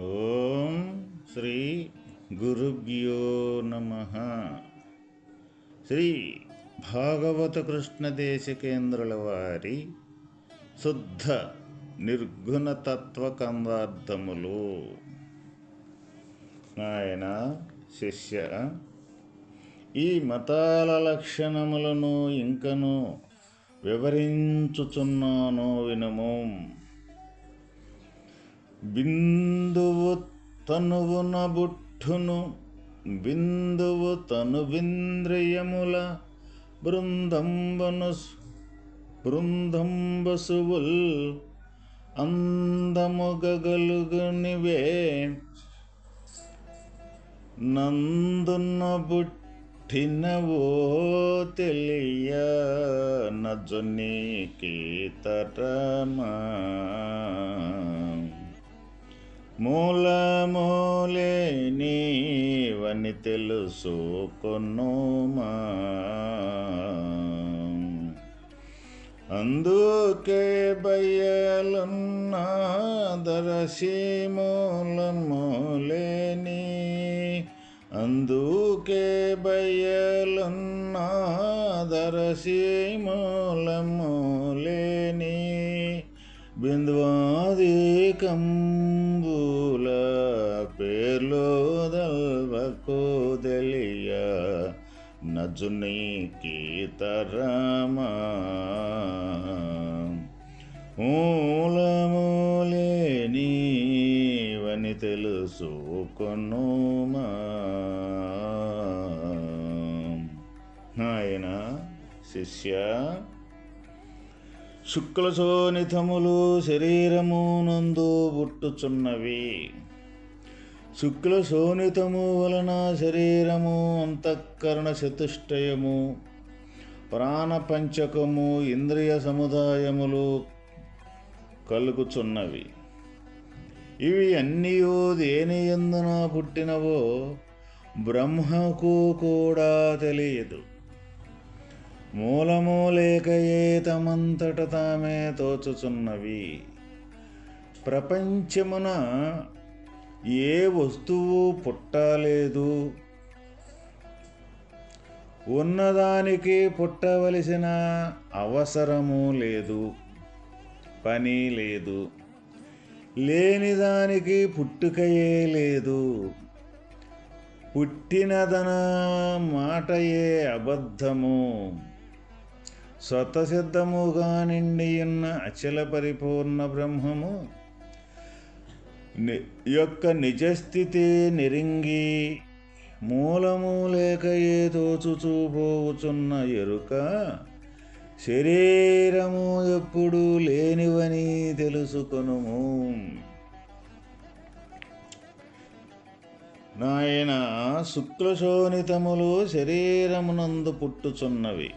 ఓం శ్రీ గురుభ్యో నమ. శ్రీ భాగవత కృష్ణ దేశకేంద్రుల వారి శుద్ధ నిర్గుణ తత్వ కందార్థములు. ఆయన శిష్య ఈ మతాల లక్షణములను ఇంకను వివరించుచున్నాను వినము. బిందువు తనువున బుట్టును బిందువు తను బింద్రియముల బృందంబను బృందంబసువుల్ అందముగగలుగునివే నందున బుట్టినవో తెలియ నజునికి తరమా మూలమూలే నీవని తెలుసుకొనుమా అందుకే బయలున్నా దరసి మూలమూలేని అందుకే బయలున్నా దరసి మూలమూలేని బిందువాది పేర్లో దల్వకు తెలియ నజునికి మూలమూలే నీవని తెలుసుకొనుమా. ఆయన శిష్య శుక్లశోనితములు శరీరము నందు శుక్ల శోనితము వలన శరీరము అంతఃకరణ చతుష్టయము. ప్రాణపంచకము ఇంద్రియ సముదాయములు కలుగుచున్నవి. ఇవి అన్నీయో దేని ఎందున పుట్టినవో బ్రహ్మకు కూడా తెలియదు. మూలము లేకయే తమంతట తామే తోచుచున్నవి. ప్రపంచమున ఏ వస్తువు పుట్టలేదు ఉన్నదానికి పుట్టవలసిన అవసరము లేదు పని లేదు లేనిదానికి పుట్టుకయే లేదు. పుట్టినదన మాటయే అబద్ధము. స్వతసిద్ధముగా నిండియున్న అచల పరిపూర్ణ బ్రహ్మము యొక్క నిజస్థితి నిరింగి మూలము లేక ఏ తోచుచూపోవుచున్న ఎరుక శరీరము ఎప్పుడు లేనివని తెలుసుకొనుము. నాయన శుక్లశోణితములు శరీరమునందు పుట్టుచున్నవి.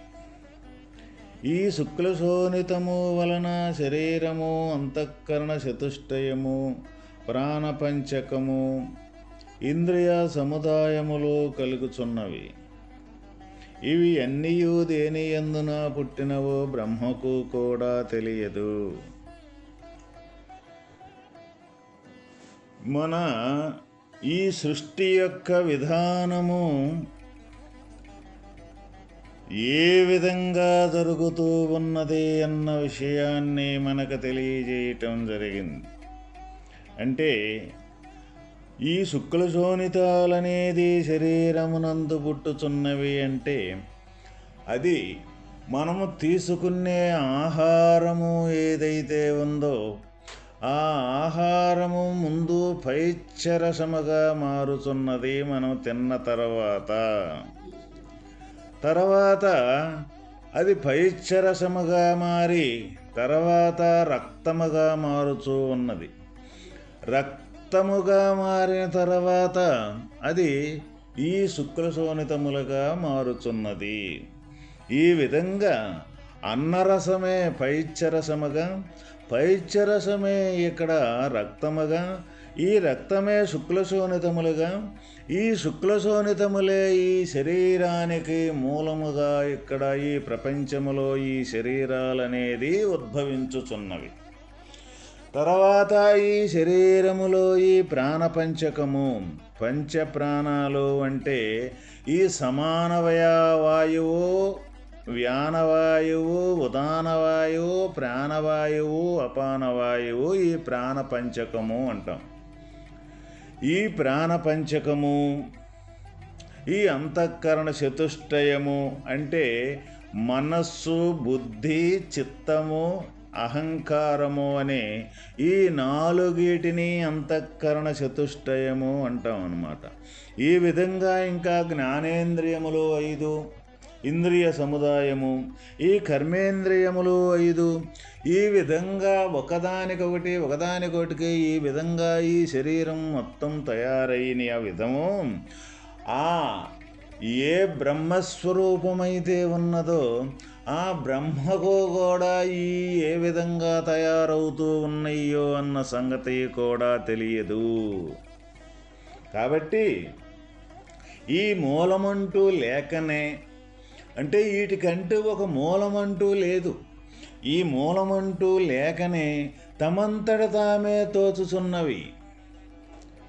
ఈ శుక్లశోణితము వలన శరీరము అంతఃకరణ చతుష్టయము. ప్రాణపంచకము ఇంద్రియ సముదాయములు కలుగుచున్నవి. ఇవి అన్నీయు దేని ఎందున పుట్టినవో బ్రహ్మకు కూడా తెలియదు. మన ఈ సృష్టి యొక్క విధానము ఏ విధంగా జరుగుతూ ఉన్నది అన్న విషయాన్ని మనకు తెలియజేయటం జరిగింది. అంటే ఈ శుక్లశోణితాలనేది శరీరమునందు పుట్టుచున్నవి అంటే అది మనము తీసుకునే ఆహారము ఏదైతే ఉందో ఆ ఆహారము ముందు పైచ్చరసముగా మారుతున్నది మనం తిన్న తర్వాత. తర్వాత అది పైచ్చరసముగా మారి తర్వాత రక్తముగా మారుతూ ఉన్నది. రక్తముగా మారిన తర్వాత అది ఈ శుక్లశోణితములుగా మారుచున్నది. ఈ విధంగా అన్నరసమే పైచ్చరసముగా పైచ్చరసమే ఇక్కడ రక్తముగా ఈ రక్తమే శుక్లశోణితములుగా ఈ శుక్లశోణితములే ఈ శరీరానికి మూలముగా ఇక్కడ ఈ ప్రపంచములో ఈ శరీరాలనేది ఉద్భవించుచున్నవి. తర్వాత ఈ శరీరములో ఈ ప్రాణపంచకము పంచ ప్రాణాలు అంటే ఈ సమానవయ వాయువు వ్యానవాయువు ఉదానవాయువు ప్రాణవాయువు అపానవాయువు ఈ ప్రాణపంచకము అంటాం. ఈ ప్రాణపంచకము ఈ అంతఃకరణ చతుష్టయము అంటే మనస్సు బుద్ధి చిత్తము అహంకారము అనే ఈ నాలుగిటిని అంతఃకరణ చతుష్టయము అంటాం అన్నమాట. ఈ విధంగా ఇంకా జ్ఞానేంద్రియములు ఐదు ఇంద్రియ సముదాయము. ఈ కర్మేంద్రియములు ఐదు. ఈ విధంగా ఒకదానికొకటి ఒకదానికొకటికి ఈ విధంగా ఈ శరీరం మొత్తం తయారైన ఆ విధము. ఆ ఏ బ్రహ్మస్వరూపమైతే ఉన్నదో ఆ బ్రహ్మకు కూడా ఈ ఏ విధంగా తయారవుతూ ఉన్నాయో అన్న సంగతి కూడా తెలియదు. కాబట్టి ఈ మూలమంటూ లేకనే అంటే వీటికంటూ ఒక మూలమంటూ లేదు. ఈ మూలమంటూ లేకనే తమంతట తామే తోచుచున్నవి.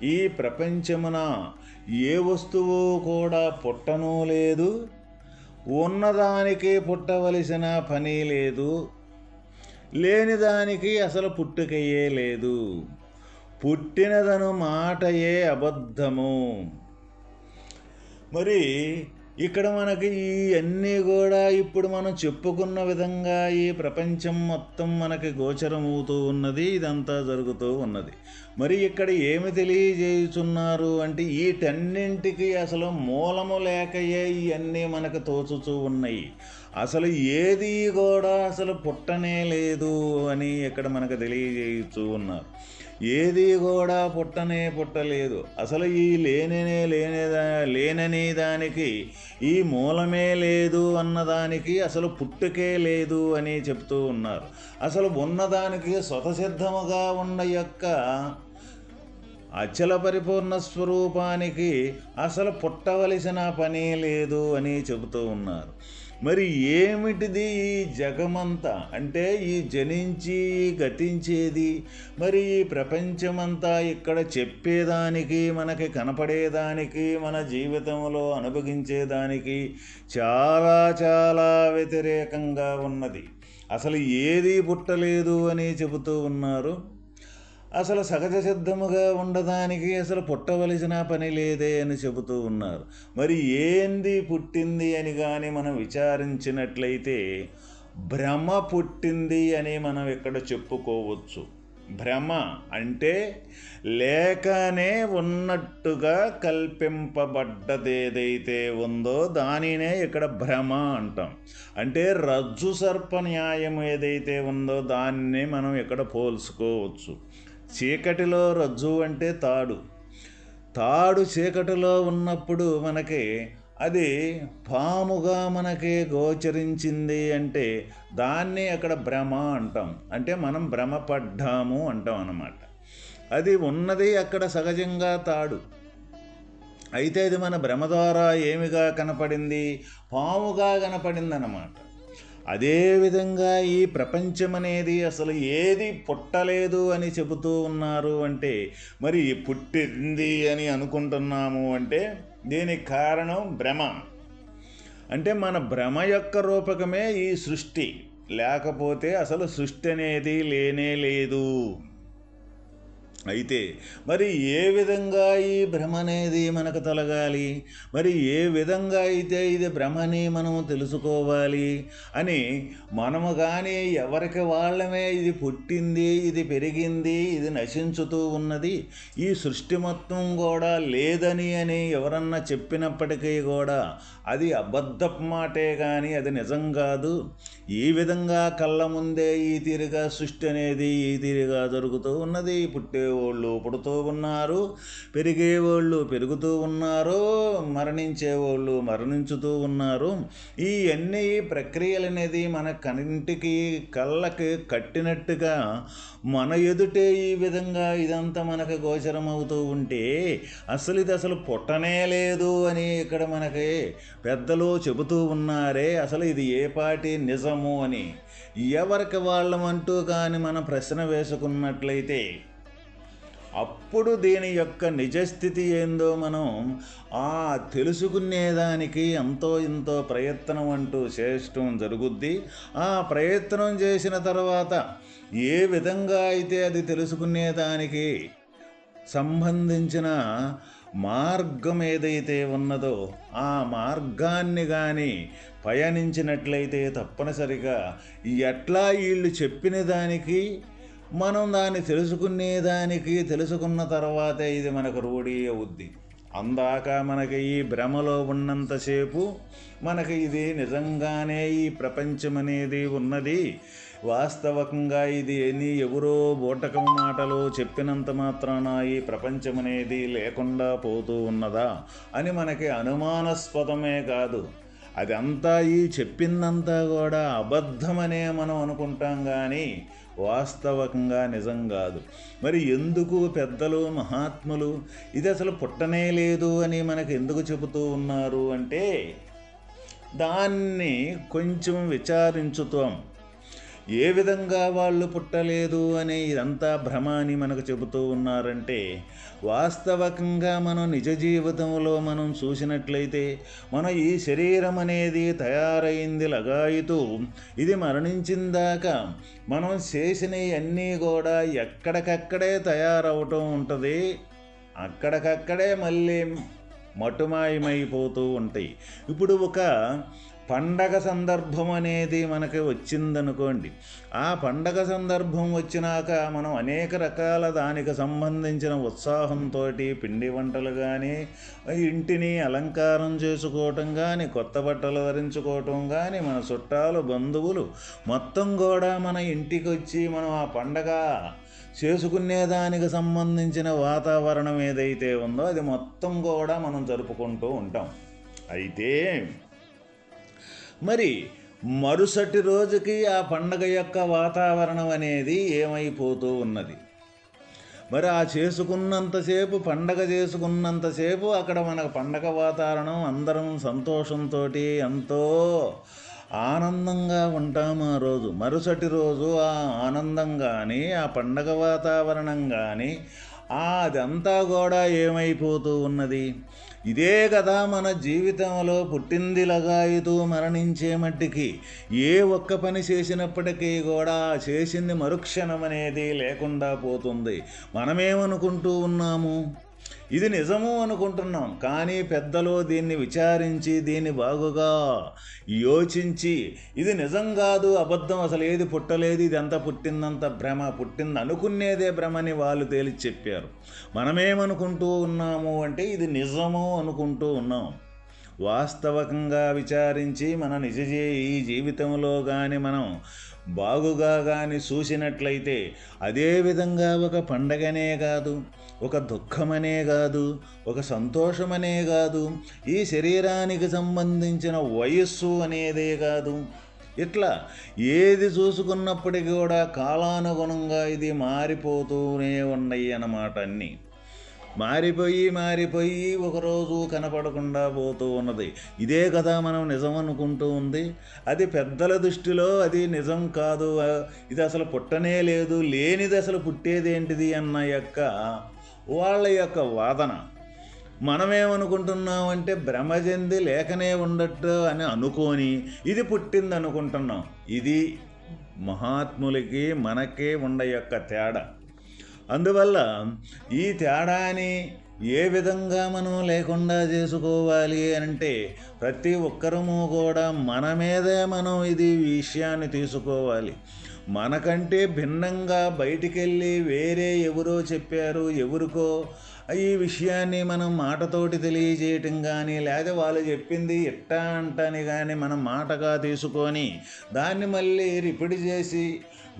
ఈ ప్రపంచమున ఏ వస్తువు కూడా పుట్టనూ లేదు. ఉన్నదానికి పుట్టవలసిన పని లేదు లేనిదానికి అసలు పుట్టుకయే లేదు. పుట్టినదను మాటయే అబద్ధము. మరి ఇక్కడ మనకి ఈ అన్నీ కూడా ఇప్పుడు మనం చెప్పుకున్న విధంగా ఈ ప్రపంచం మొత్తం మనకి గోచరమవుతూ ఉన్నది ఇదంతా జరుగుతూ ఉన్నది. మరి ఇక్కడ ఏమి తెలియజేయుచున్నారు అంటే వీటన్నింటికి అసలు మూలము లేకయే ఇవన్నీ మనకు తోచుతూ ఉన్నాయి. అసలు ఏది కూడా అసలు పుట్టనే లేదు అని ఇక్కడ మనకు తెలియజేయుచూ ఉన్నారు. ఏది కూడా పుట్టనే పుట్టలేదు. అసలు ఈ లేననే లేనేదా లేనని దానికి ఈ మూలమే లేదు అన్నదానికి అసలు పుట్టుకే లేదు అని చెప్తూ ఉన్నారు. అసలు ఉన్నదానికి స్వతసిద్ధముగా ఉన్న యొక్క అచల పరిపూర్ణ స్వరూపానికి అసలు పుట్టవలసిన పని లేదు అని చెబుతూ ఉన్నారు. మరి ఏమిటిది ఈ జగమంతా? అంటే ఈ జనించి గతించేది? మరి ఈ ప్రపంచమంతా ఇక్కడ చెప్పేదానికి మనకి కనపడేదానికి మన జీవితంలో అనుభవించేదానికి చాలా చాలా వ్యతిరేకంగా ఉన్నది. అసలు ఏది పుట్టలేదు అని చెబుతూ ఉన్నారు. అసలు సహజ సిద్ధముగా ఉండడానికి అసలు పుట్టవలసిన పని లేదే అని చెబుతూ ఉన్నారు. మరి ఏంది పుట్టింది అని కానీ మనం విచారించినట్లయితే భ్రమ పుట్టింది అని మనం ఇక్కడ చెప్పుకోవచ్చు. భ్రమ అంటే లేకనే ఉన్నట్టుగా కల్పింపబడ్డదేదైతే ఉందో దానినే ఇక్కడ భ్రమ అంటాం. అంటే రజ్జు సర్ప న్యాయం ఏదైతే ఉందో దాన్ని మనం ఇక్కడ పోల్చుకోవచ్చు. చీకటిలో రజ్జు అంటే తాడు. తాడు చీకటిలో ఉన్నప్పుడు మనకి అది పాముగా మనకి గోచరించింది అంటే దాన్ని అక్కడ భ్రమ అంటాం. అంటే మనం భ్రమపడ్డాము అంటాం అన్నమాట. అది ఉన్నది అక్కడ సహజంగా తాడు. అయితే అది మన భ్రమ ద్వారా ఏమిగా కనపడింది? పాముగా కనపడింది అన్నమాట అదేవిధంగా ఈ ప్రపంచం అనేది అసలు ఏది పుట్టలేదు అని చెబుతూ ఉన్నారు అంటే మరి పుట్టింది అని అనుకుంటున్నాము అంటే దీనికి కారణం భ్రమ. అంటే మన భ్రమ యొక్క రూపకమే ఈ సృష్టి. లేకపోతే అసలు సృష్టి అనేది లేనే లేదు. అయితే మరి ఏ విధంగా ఈ భ్రమ అనేది మనకు తొలగాలి? మరి ఏ విధంగా అయితే ఇది భ్రమని మనము తెలుసుకోవాలి? అని మనము కానీ ఎవరికి వాళ్ళమే ఇది పుట్టింది ఇది పెరిగింది ఇది నశించుతూ ఉన్నది ఈ సృష్టి మొత్తం కూడా లేదని అని ఎవరన్నా చెప్పినప్పటికీ కూడా అది అబద్ధపు మాటే కానీ అది నిజం కాదు. ఈ విధంగా కళ్ళ ముందే ఈ తీరుగా సృష్టి అనేది ఈ తీరుగా జరుగుతూ ఉన్నది. పుట్టే పుట్టేవాళ్ళు పుడుతూ ఉన్నారు పెరిగేవాళ్ళు పెరుగుతూ ఉన్నారు మరణించేవాళ్ళు మరణించుతూ ఉన్నారు. ఈ అన్ని ప్రక్రియలు అనేది మన కంటికి కళ్ళకి కట్టినట్టుగా మన ఎదుటే ఈ విధంగా ఇదంతా మనకు గోచరమవుతూ ఉంటే అసలు ఇది అసలు పుట్టనే లేదు అని ఇక్కడ మనకి పెద్దలు చెబుతూ ఉన్నారే అసలు ఇది ఏ పాటి నిజము అని. ఎవరికి వాళ్ళమంటూ కానీ మనం ప్రశ్న వేసుకున్నట్లయితే అప్పుడు దీని యొక్క నిజస్థితి ఏందో మనం ఆ తెలుసుకునేదానికి ఎంతో ఎంతో ప్రయత్నం అంటూ చేయటం జరుగుద్ది. ఆ ప్రయత్నం చేసిన తర్వాత ఏ విధంగా అయితే అది తెలుసుకునేదానికి సంబంధించిన మార్గం ఏదైతే ఉన్నదో ఆ మార్గాన్ని కానీ పయనించినట్లయితే తప్పనిసరిగా ఎట్లా వీళ్ళు చెప్పిన దానికి మనం దాన్ని తెలుసుకునేదానికి తెలుసుకున్న తర్వాతే ఇది మనకు రూఢీ అవుద్ది. అందాక మనకి ఈ భ్రమలో ఉన్నంతసేపు మనకి ఇది నిజంగానే ఈ ప్రపంచం అనేది ఉన్నది. వాస్తవకంగా ఇది ఎన్ని ఎవరో బోటకం మాటలు చెప్పినంత మాత్రాన ఈ ప్రపంచం అనేది లేకుండా పోతూ ఉన్నదా అని మనకి అనుమానాస్పదమే కాదు. అదంతా ఈ చెప్పిందంతా కూడా అబద్ధమనే మనం అనుకుంటాం కానీ వాస్తవకంగా నిజం కాదు. మరి ఎందుకు పెద్దలు మహాత్ములు ఇది అసలు పుట్టనే లేదు అని మనకు ఎందుకు చెబుతూ ఉన్నారు అంటే దాన్ని కొంచెం విచారించుతాం. ఏ విధంగా వాళ్ళు పుట్టలేదు అనే ఇదంతా భ్రమ అని మనకు చెబుతూ ఉన్నారంటే వాస్తవకంగా మనం నిజ జీవితంలో మనం చూసినట్లయితే మన ఈ శరీరం అనేది తయారైంది లగాయితూ ఇది మరణించిందాక మనం చేసినవన్నీ కూడా ఎక్కడికక్కడే తయారవటం ఉంటుంది. అక్కడికక్కడే మళ్ళీ మటుమాయమైపోతూ ఉంటాయి. ఇప్పుడు ఒక పండగ సందర్భం అనేది మనకి వచ్చిందనుకోండి. ఆ పండగ సందర్భం వచ్చినాక మనం అనేక రకాల దానికి సంబంధించిన ఉత్సాహంతో పిండి వంటలు కానీ ఇంటిని అలంకారం చేసుకోవటం కానీ కొత్త బట్టలు ధరించుకోవటం కానీ మన చుట్టాలు బంధువులు మొత్తం కూడా మన ఇంటికి వచ్చి మనం ఆ పండగ చేసుకునేదానికి సంబంధించిన వాతావరణం ఏదైతే ఉందో అది మొత్తం కూడా మనం జరుపుకుంటూ ఉంటాం. అయితే మరి మరుసటి రోజుకి ఆ పండగ యొక్క వాతావరణం అనేది ఏమైపోతూ ఉన్నది? మరి ఆ చేసుకున్నంతసేపు పండగ చేసుకున్నంతసేపు అక్కడ మనకు పండగ వాతావరణం అందరం సంతోషంతో ఎంతో ఆనందంగా ఉంటాము ఆ రోజు. మరుసటి రోజు ఆ ఆనందం కానీ ఆ పండగ వాతావరణం కానీ అదంతా కూడా ఏమైపోతూ ఉన్నది? ఇదే కదా మన జీవితంలో పుట్టింది లగాయితూ మరణించే మట్టికి ఏ ఒక్క పని చేసినప్పటికీ కూడా చేసింది మరుక్షణం అనేది లేకుండా పోతుంది. మనమేమనుకుంటూ ఉన్నాము? ఇది నిజము అనుకుంటున్నాం. కానీ పెద్దలు దీన్ని విచారించి దీన్ని బాగుగా యోచించి ఇది నిజం కాదు అబద్ధం అసలు ఏది పుట్టలేదు ఇది ఎంత పుట్టిందంత భ్రమ పుట్టింది అనుకునేదే భ్రమని వాళ్ళు తేలి చెప్పారు. మనమేమనుకుంటూ ఉన్నాము అంటే ఇది నిజము అనుకుంటూ ఉన్నాం. వాస్తవకంగా విచారించి మన నిజ ఈ జీవితంలో కానీ మనం బాగుగా కానీ చూసినట్లయితే అదేవిధంగా ఒక పండగనే కాదు. ఒక దుఃఖమనే కాదు ఒక సంతోషమనే కాదు ఈ శరీరానికి సంబంధించిన వయస్సు అనేదే కాదు. ఇట్లా ఏది చూసుకున్నప్పటికీ కూడా కాలానుగుణంగా ఇది మారిపోతూనే ఉన్నాయి అన్నమాట అన్నీ. మారిపోయి మారిపోయి ఒకరోజు కనపడకుండా పోతూ ఉన్నది. ఇదే కదా మనం నిజం అనుకుంటూ ఉంది. అది పెద్దల దృష్టిలో అది నిజం కాదు. ఇది అసలు పుట్టనే లేదు. లేనిది అసలు పుట్టేదేంటిది అన్న యొక్క వాళ్ళ యొక్క వాదన. మనమేమనుకుంటున్నామంటే భ్రమజంది లేకనే ఉండట్టు అని అనుకొని ఇది పుట్టింది అనుకుంటున్నాం ఇది మహాత్ములకి మనకే ఉండ యొక్క తేడా. అందువల్ల ఈ తేడాని ఏ విధంగా మనం లేకుండా చేసుకోవాలి అంటే ప్రతి ఒక్కరము కూడా మన మీదే మనం ఇది విషయాన్ని తీసుకోవాలి. మనకంటే భిన్నంగా బయటికెళ్ళి వేరే ఎవరో చెప్పారు ఎవరికో. ఈ విషయాన్ని మనం మాటతోటి తెలియజేయటం కానీ లేదా వాళ్ళు చెప్పింది ఎట్టా అంటని కానీ మనం మాటగా తీసుకొని దాన్ని మళ్ళీ రిపీట్ చేసి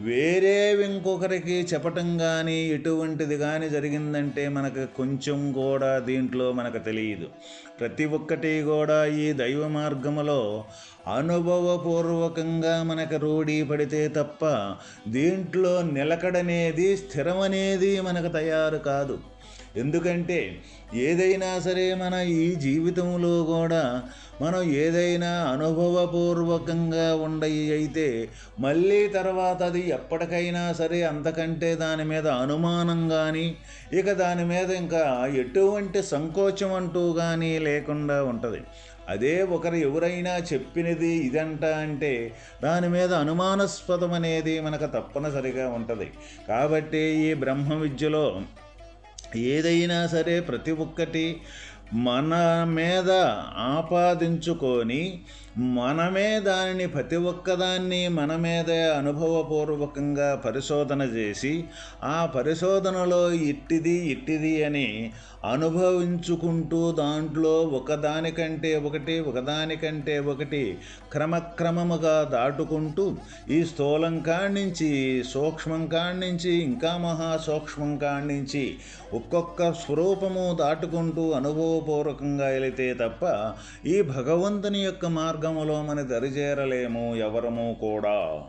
వేరే ఇంకొకరికి చెప్పటం కానీ ఎటువంటిది కానీ జరిగిందంటే మనకు కొంచెం కూడా దీంట్లో మనకు తెలియదు. ప్రతి ఒక్కటి కూడా ఈ దైవ మార్గములో అనుభవపూర్వకంగా మనకు రూఢీ పడితే తప్ప దీంట్లో నిలకడనేది స్థిరమనేది మనకు తయారు కాదు. ఎందుకంటే ఏదైనా సరే మన ఈ జీవితంలో కూడా మనం ఏదైనా అనుభవపూర్వకంగా ఉండయి అయితే మళ్ళీ తర్వాత అది ఎప్పటికైనా సరే అంతకంటే దాని మీద అనుమానం కానీ ఇక దాని మీద ఇంకా ఎటువంటి సంకోచం అంటూ కానీ లేకుండా ఉంటుంది. అదే ఒకరు ఎవరైనా చెప్పినది ఇదంట అంటే దాని మీద అనుమానాస్పదం అనేది మనకు తప్పనిసరిగా ఉంటుంది. కాబట్టి ఈ బ్రహ్మ విద్యలో ఏదైనా సరే ప్రతి ఒక్కటి మన మీద ఆపాదించుకొని మనమే దానిని ప్రతి ఒక్కదాన్ని మన మీదే అనుభవపూర్వకంగా పరిశోధన చేసి ఆ పరిశోధనలో ఇట్టిది ఇట్టిది అని అనుభవించుకుంటూ దాంట్లో ఒకదానికంటే ఒకటి ఒకదానికంటే ఒకటి క్రమక్రమముగా దాటుకుంటూ ఈ స్థూలం కాణించి సూక్ష్మం కాణించి ఇంకా మహా సూక్ష్మం ఒక్కొక్క స్వరూపము దాటుకుంటూ అనుభవపూర్వకంగా వెళితే తప్ప ఈ భగవంతుని యొక్క మార్గం మన దరిచేరలేము ఎవరము కూడా.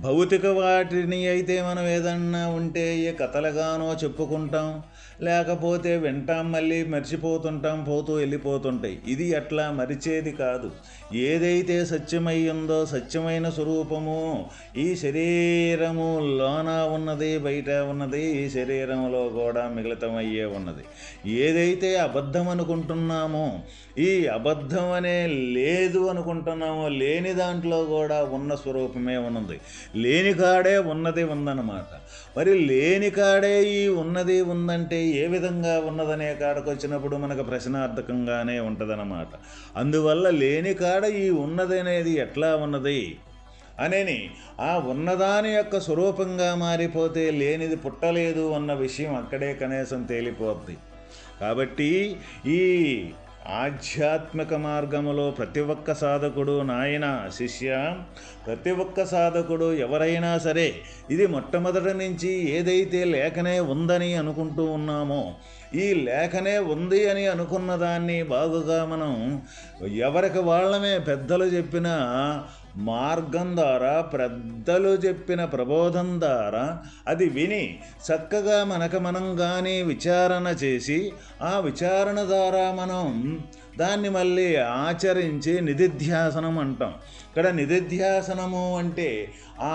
భౌతిక వాటిని అయితే మనం ఏదన్నా ఉంటే ఏ కథలుగానో చెప్పుకుంటాం లేకపోతే వింటాం మళ్ళీ మర్చిపోతుంటాం పోతూ వెళ్ళిపోతుంటాయి. ఇది అట్లా మరిచేది కాదు. ఏదైతే సత్యమై ఉందో సత్యమైన స్వరూపము ఈ శరీరము లోన ఉన్నది బయట ఉన్నది ఈ శరీరంలో కూడా మిళితమయ్యే ఉన్నది. ఏదైతే అబద్ధం అనుకుంటున్నామో ఈ అబద్ధం అనే లేదు అనుకుంటున్నామో లేని దాంట్లో కూడా ఉన్న స్వరూపమే ఉన్నది. లేని కాడే ఉన్నది ఉందన్నమాట. మరి లేని కాడే ఈ ఉన్నది ఉందంటే ఏ విధంగా ఉన్నదనే కాడకు వచ్చినప్పుడు మనకు ప్రశ్నార్థకంగానే ఉంటుందన్నమాట. అందువల్ల లేని కాడ ఈ ఉన్నది అనేది ఎట్లా ఉన్నది? అనేని ఆ ఉన్నదాని యొక్క స్వరూపంగా మారిపోతే లేనిది పుట్టలేదు అన్న విషయం అక్కడే కనీసం తేలిపోద్ది. కాబట్టి ఈ ఆధ్యాత్మిక మార్గములో ప్రతి ఒక్క సాధకుడు నాయన శిష్య ప్రతి ఒక్క సాధకుడు ఎవరైనా సరే ఇది మొట్టమొదటి నుంచి ఏదైతే లేఖనే ఉందని అనుకుంటూ ఉన్నామో ఈ లేఖనే ఉంది అని అనుకున్న దాన్ని బాగుగా మనం ఎవరికి వాళ్ళమే పెద్దలు చెప్పిన మార్గం ద్వారా పెద్దలు చెప్పిన ప్రబోధం ద్వారా అది విని చక్కగా మనకు మనం కానీ విచారణ చేసి ఆ విచారణ ద్వారా మనం దాన్ని మళ్ళీ ఆచరించి నిధిధ్యాసనం అంటాం. ఇక్కడ నిధిధ్యాసనము అంటే ఆ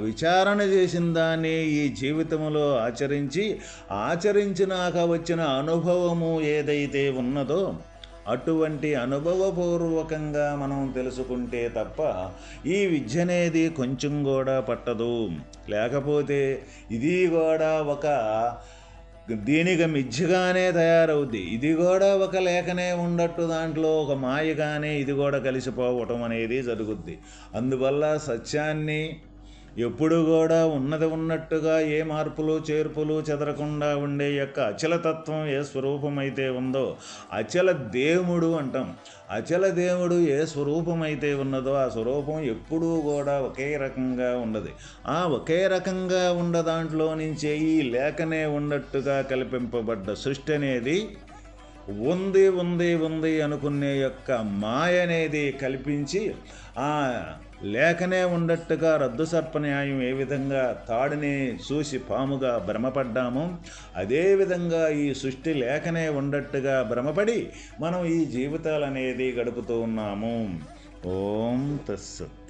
విచారణ చేసిన దాన్ని ఈ జీవితంలో ఆచరించి ఆచరించినాక వచ్చిన అనుభవము ఏదైతే ఉన్నదో అటువంటి అనుభవపూర్వకంగా మనం తెలుసుకుంటే తప్ప ఈ విద్య అనేది కొంచెం కూడా పట్టదు. లేకపోతే ఇది కూడా ఒక దీనికి మిథ్యగానే తయారవుద్ది. ఇది కూడా ఒక లేఖనే ఉండట్టు దాంట్లో ఒక మాయగానే ఇది కూడా కలిసిపోవటం అనేది జరుగుద్ది. అందువల్ల సత్యాన్ని ఎప్పుడు కూడా ఉన్నది ఉన్నట్టుగా ఏ మార్పులు చేర్పులు చెదరకుండా ఉండే యొక్క అచలతత్వం ఏ స్వరూపమైతే ఉందో అచల దేవుడు అంటాం. అచల దేవుడు ఏ స్వరూపమైతే ఉన్నదో ఆ స్వరూపం ఎప్పుడూ కూడా ఒకే రకంగా ఉండదు. ఆ ఒకే రకంగా ఉన్న దాంట్లో నుంచే ఈ లేఖనే ఉన్నట్టుగా కల్పింపబడ్డ సృష్టి అనేది ఉంది ఉంది ఉంది అనుకునే యొక్క మాయ అనేది కల్పించి ఆ లేఖనే ఉండట్టుగా రద్దు సర్పన్యాయం ఏ విధంగా తాడిని చూసి పాముగా భ్రమపడ్డామో అదేవిధంగా ఈ సృష్టి లేఖనే ఉండట్టుగా భ్రమపడి మనం ఈ జీవితాలు అనేది గడుపుతూ ఉన్నాము. ఓం తస్సత్